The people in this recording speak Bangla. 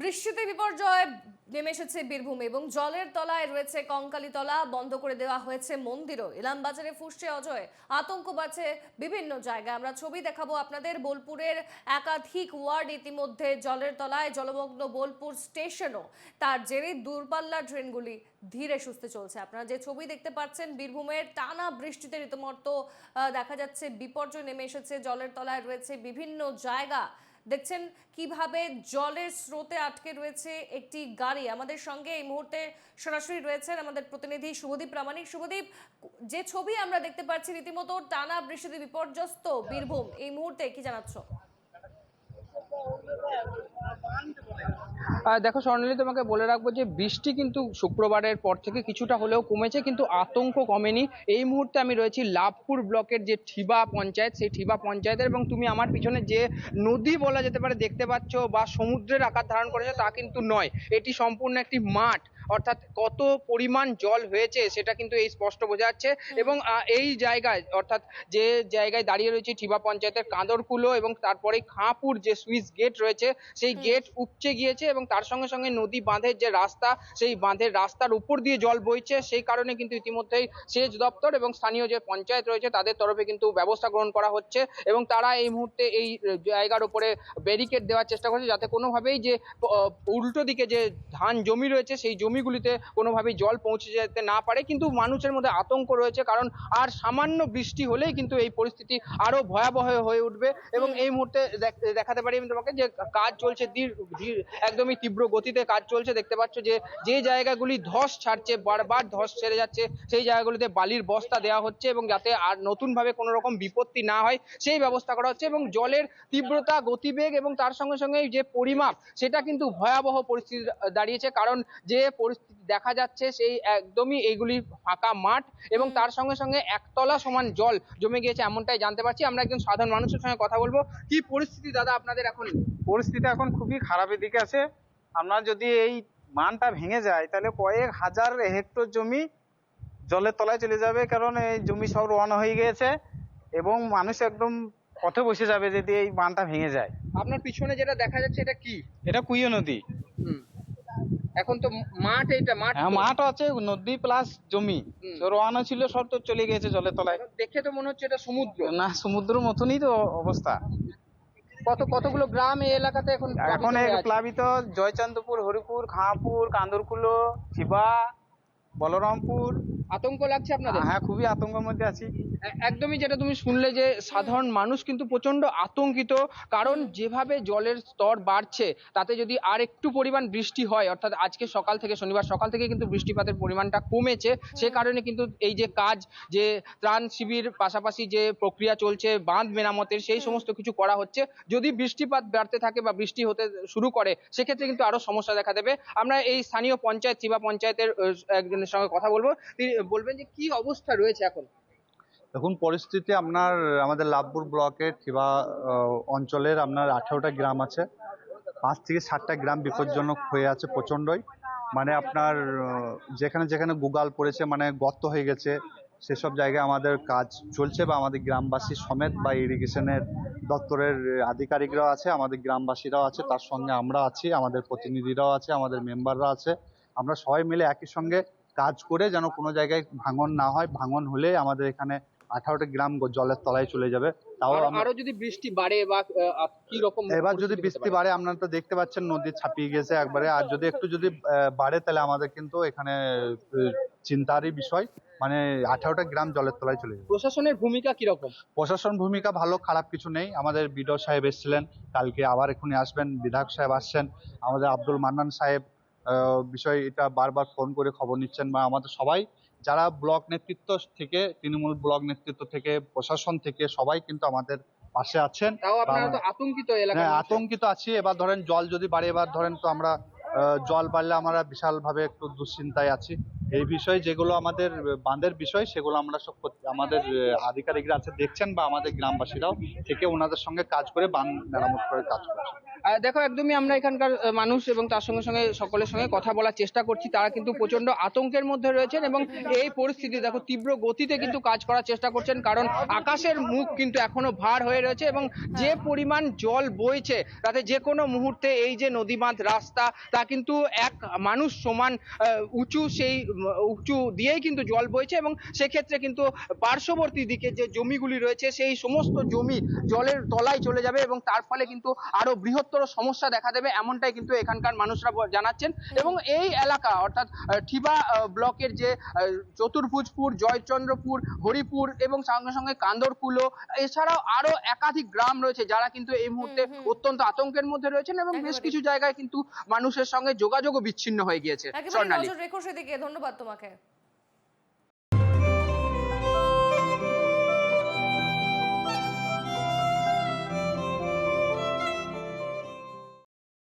বৃষ্টিতে বিপর্যয় নেমে এসেছে বীরভূমে এবং জলের তলায় রয়েছে কঙ্কালী তলা বন্ধ করে দেওয়া হয়েছে মন্দিরও। ইলামবাজারে ফুসছে অজয়। আতঙ্ক বাড়ছে বিভিন্ন জায়গায়। আমরা ছবি দেখাবো আপনাদের বোলপুরের একাধিক ওয়ার্ড। ইতিমধ্যে জলের তলায় জলমগ্ন বোলপুর স্টেশনও। তার জেরে দূরপাল্লার ট্রেনগুলি ধীরে সুস্থে চলছে। আপনারা যে ছবি দেখতে পাচ্ছেন, বীরভূমের টানা বৃষ্টিতে রীতিমতো দেখা যাচ্ছে বিপর্যয় নেমে এসেছে। জলের তলায় রয়েছে বিভিন্ন জায়গা। দেখছেন কীভাবে জলের স্রোতে আটকে রয়েছে একটি গাড়ি। আমাদের সঙ্গে এই মুহূর্তে সরাসরি রয়েছেন আমাদের প্রতিনিধি শুভদীপ প্রামাণিক। শুভদীপ, যে ছবি আমরা দেখতে পাচ্ছি রীতিমতো টানা বৃষ্টিতে বিপর্যস্ত বীরভূম, এই মুহূর্তে কি জানাচ্ছ আর দেখো স্বর্ণালী, তোমাকে বলে রাখব যে বৃষ্টি কিন্তু শুক্রবারের পর থেকে কিছুটা হলেও কমেছে, কিন্তু আতঙ্ক কমেনি। এই মুহূর্তে আমি রয়েছি লাভপুর ব্লকের যে ঠিবা পঞ্চায়েত, সেই ঠিবা পঞ্চায়েতের এবং তুমি আমার পিছনে যে নদী বলা যেতে পারে দেখতে পাচ্ছ বা সমুদ্রের আকার ধারণ করেছে তা কিন্তু নয়। এটি সম্পূর্ণ একটি মাঠ। অর্থাৎ কত পরিমাণ জল হয়েছে সেটা কিন্তু এই স্পষ্ট বোঝা যাচ্ছে। এবং এই জায়গায় অর্থাৎ যে জায়গায় দাঁড়িয়ে রয়েছে ঠিবা পঞ্চায়েতের কাঁদরকুলো এবং তারপরে খাঁপুর যে সুইচ গেট রয়েছে সেই গেট উপচে গিয়েছে এবং তার সঙ্গে সঙ্গে নদী বাঁধের যে রাস্তা সেই বাঁধের রাস্তার উপর দিয়ে জল বইছে সেই কারণে কিন্তু ইতিমধ্যেই সেচ দপ্তর এবং স্থানীয় যে পঞ্চায়েত রয়েছে তাদের তরফে কিন্তু ব্যবস্থা গ্রহণ করা হচ্ছে এবং তারা এই মুহূর্তে এই জায়গার উপরে ব্যারিকেড দেওয়ার চেষ্টা করছে যাতে কোনোভাবেই যে উল্টো দিকে যে ধান জমি রয়েছে সেই জমিগুলিতে কোনোভাবেই জল পৌঁছে যেতে না পারে, কিন্তু মানুষের মধ্যে আতঙ্ক রয়েছে কারণ আর সামান্য বৃষ্টি হলেই কিন্তু এই পরিস্থিতি আরও ভয়াবহ হয়ে উঠবে এবং এই মুহূর্তে দেখ- দেখাতে পারি আমি তোমাকে যে কাজ চলছে একদমই তীব্র গতিতে কাজ চলছে। দেখতে পাচ্ছ যে যে জায়গাগুলি ধস ছাড়ছে, বারবার ধস ছেড়ে যাচ্ছে, সেই জায়গাগুলিতে বালির বস্তা দেওয়া হচ্ছে এবং যাতে আর নতুনভাবে কোনো রকম বিপত্তি না হয়, সেই ব্যবস্থা করা হচ্ছে এবং জলের তীব্রতা, গতিবেগ এবং তার সঙ্গে সঙ্গে যে পরিমাপ, সেটা কিন্তু ভয়াবহ পরিস্থিতি দাঁড়িয়েছে। কারণ যে পরিস্থিতি দেখা যাচ্ছে সেই একদমই এইগুলি ফাঁকা মাঠ এবং তার সঙ্গে সঙ্গে একতলা সমান জল জমে গিয়েছে এমনটাই জানতে পারছি। আমরা একজন সাধারণ মানুষের সঙ্গে কথা বলব। কি পরিস্থিতি দাদা আপনাদের এখন? পরিস্থিতি এখন খুবই খারাপের দিকে আছে। আপনার যদি এই মানটা ভেঙে যায় তাহলে কয়েক হাজার হেক্টর জমি জলের তলায় চলে যাবে কারণ এই জমি সব রওনা হয়ে গিয়েছে এবং মানুষ একদম পথে বসে যাবে যদি এই বানটা ভেঙে যায়। আপনার পিছনে যেটা দেখা যাচ্ছে এটা কি? এটা কুইয় নদী। এখন তো মাঠ এইটা মাঠ হ্যাঁ মাঠ আছে নদী প্লাস জমি। রোয়ানো ছিল সব তো চলে গেছে জলের তলায়। দেখে তো মনে হচ্ছে এটা সমুদ্র। না সমুদ্র মতনই তো অবস্থা। কত কতগুলো গ্রাম এই এলাকাতে এখন এখন প্লাবিত জয়চন্দ্রপুর হরিপুর খাঁপুর কান্দরকুলো শিবা বলরামপুর আতঙ্ক লাগছে আপনাদের? হ্যাঁ খুবই আতঙ্কের মধ্যে আছি। একদমই যেটা তুমি শুনলে যে সাধারণ মানুষ কিন্তু প্রচণ্ড আতঙ্কিত কারণ যেভাবে জলের স্তর বাড়ছে তাতে যদি আর একটু পরিমাণ বৃষ্টি হয় অর্থাৎ আজকে সকাল থেকে শনিবার সকাল থেকে কিন্তু বৃষ্টিপাতের পরিমাণটা কমেছে সে কারণে কিন্তু এই যে কাজ যে ত্রাণ শিবির পাশাপাশি যে প্রক্রিয়া চলছে বাঁধ মেরামতের সেই সমস্ত কিছু করা হচ্ছে যদি বৃষ্টিপাত বাড়তে থাকে বা বৃষ্টি হতে শুরু করে সেক্ষেত্রে কিন্তু আরও সমস্যা দেখা দেবে। আমরা এই স্থানীয় পঞ্চায়েত চিবা পঞ্চায়েতের একজনের সঙ্গে কথা বলব। তিনি বলবেন যে কি অবস্থা রয়েছে এখন? দেখুন পরিস্থিতি আপনার আমাদের লাভপুর ব্লকের আহ, অঞ্চলের আপনার আঠারোটা গ্রাম আছে। পাঁচ থেকে ষাটটা গ্রাম বিপজ্জনক হয়ে আছে প্রচণ্ডই। মানে আপনার যেখানে যেখানে গুগাল পড়েছে মানে গর্ত হয়ে গেছে সেসব জায়গায় আমাদের কাজ চলছে বা আমাদের গ্রামবাসী সমেত বা ইরিগেশনের দপ্তরের আধিকারিকরাও আছে আমাদের গ্রামবাসীরাও আছে তার সঙ্গে আমরা আছি আমাদের প্রতিনিধিরাও আছে আমাদের মেম্বাররা আছে। আমরা সবাই মিলে একই সঙ্গে কাজ করে যেন কোনো জায়গায় ভাঙন না হয় ভাঙন হলে আমাদের এখানে আঠারোটা গ্রাম জলের তলায় চলে যাবে। তাও আরো- যদি বৃষ্টি বাড়ে বা কি রকম এবার যদি বৃষ্টি বাড়ে আপনারা তো দেখতে পাচ্ছেন নদী ছাপিয়ে গেছে একবারে। আর যদি একটু যদি বাড়ে তাহলে আমাদের কিন্তু এখানে চিন্তারই বিষয়। মানে আঠারোটা গ্রাম জলের তলায় চলে যাবে। প্রশাসনের ভূমিকা কি রকম প্রশাসন ভূমিকা ভালো খারাপ কিছু নেই। আমাদের বিডো সাহেব এসেছিলেন। কালকে আবার এখনই আসবেন বিধায়ক সাহেব আসছেন। আমাদের আব্দুল মান্নান সাহেব বিষয় এটা বারবার ফোন করে খবর নিচ্ছেন বা আমাদের সবাই যারা ব্লক নেতৃত্ব থেকে তৃণমূল ব্লক নেতৃত্ব থেকে প্রশাসন থেকে সবাই কিন্তু আমাদের পাশে আছেন। আতঙ্কিত হ্যাঁ আতঙ্কিত আছি। এবার ধরেন জল যদি বাড়ে এবার ধরেন তো আমরা জল বাড়লে আমরা বিশাল ভাবে একটু দুশ্চিন্তায় আছি। এই বিষয় যেগুলো আমাদের বাঁধের বিষয় সেগুলো আমরা সব আমাদের আধিকারিকরা আছে দেখছেন বা আমাদের গ্রামবাসীরাও থেকে ওনাদের সঙ্গে কাজ করে বাঁধ মেরামত করে কাজ করছে দেখো, একদমই আমরা এখানকার মানুষ এবং তার সঙ্গে সঙ্গে সকলের সঙ্গে কথা বলার চেষ্টা করছি। তারা কিন্তু প্রচণ্ড আতঙ্কের মধ্যে রয়েছেন এবং এই পরিস্থিতি, দেখো, তীব্র গতিতে কিন্তু কাজ করার চেষ্টা করছেন। কারণ আকাশের মুখ কিন্তু এখনও ভার হয়ে রয়েছে এবং যে পরিমাণ জল বইছে, তাতে যে কোনো মুহূর্তে এই যে নদী বাঁধ রাস্তা, তা কিন্তু এক মানুষ সমান উঁচু সেই উঁচু দিয়েই কিন্তু জল বইছে এবং সেক্ষেত্রে কিন্তু পার্শ্ববর্তী দিকে যে জমিগুলি রয়েছে, সেই সমস্ত জমি জলের তলায় চলে যাবে এবং তার ফলে কিন্তু আরও বৃহত্তর সমস্যা দেখা দেবে এমনটাই কিন্তু এখানকার মানুষরা জানাচ্ছেন। এবং এই এলাকা অর্থাৎ ঠিবা ব্লকের যে চতুর্ভুজপুর জয়চন্দ্রপুর হরিপুর এবং সঙ্গে সঙ্গে কান্দরকুলো এছাড়াও আরও একাধিক গ্রাম রয়েছে যারা কিন্তু এই মুহূর্তে অত্যন্ত আতঙ্কের মধ্যে রয়েছেন এবং বেশ কিছু জায়গায় কিন্তু মানুষের সঙ্গে যোগাযোগও বিচ্ছিন্ন হয়ে গিয়েছে রেখো সেদিকে ধন্যবাদ তোমাকে।